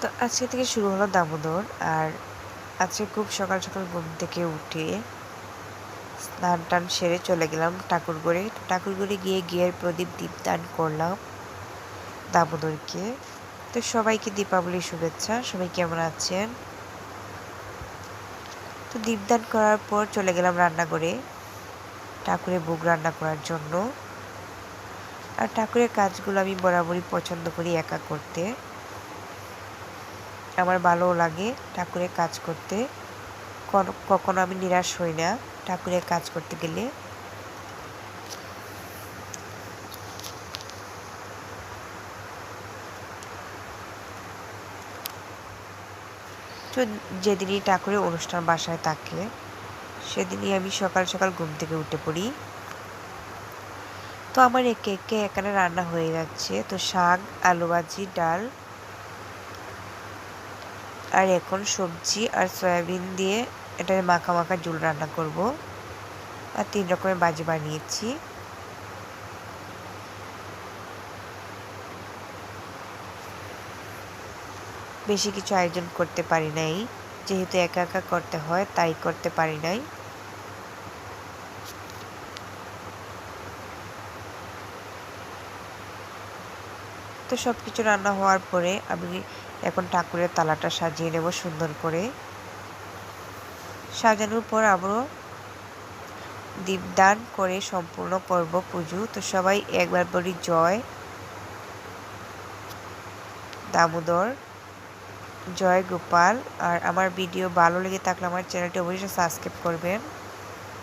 তো আজকে থেকে শুরু হলো দামোদর। আর আজকে খুব সকাল সকাল ঘুম থেকে উঠে স্নান টান সেরে চলে গেলাম ঠাকুরগড়ে ঠাকুরগড়ে গিয়ে গিয়ের প্রদীপ দীপদান করলাম দামোদরকে। তো সবাইকে দীপাবলির শুভেচ্ছা। সবাই কেমন আছেন? তো দীপদান করার পর চলে গেলাম রান্নাঘরে। ঠাকুরে ভোগ রান্না করার জন্য। আর ঠাকুরের কাজগুলো আমি বরাবরই পছন্দ করি একা করতে। আমার ভালোও লাগে ঠাকুরের কাজ করতে। কখনো আমি নিরাশ হই না ঠাকুরের কাজ করতে গেলে। তো যেদিনই ঠাকুরের অনুষ্ঠান বাসায় থাকে, সেদিনই আমি সকাল সকাল ঘুম থেকে উঠে পড়ি। তো আমার একে একে এখানে রান্না হয়ে যাচ্ছে। তো শাক, আলু ভাজি, ডাল আর এখন সবজি আর সয়াবিন দিয়ে এটা মাখা মাখা ঝোল রান্না করব। আর তিন রকমের বাজি বানিয়েছি। বেশি কিছু আয়োজন করতে পারি নাই। যেহেতু একা একা করতে হয়, তাই করতে পারি নাই। তো সব কিছু রান্না হওয়ার পরে আমি এখন ঠাকুরের তালাটা সাজিয়ে নেব সুন্দর করে। সাজানোর পর আবারও দীপদান করে সম্পূর্ণ করব পুজো। তো সবাই একবার বলি জয়। দামোদর। জয় গোপাল। আর আমার ভিডিও ভালো লেগে থাকলে আমার চ্যানেলটি অবশ্যই সাবস্ক্রাইব করবেন।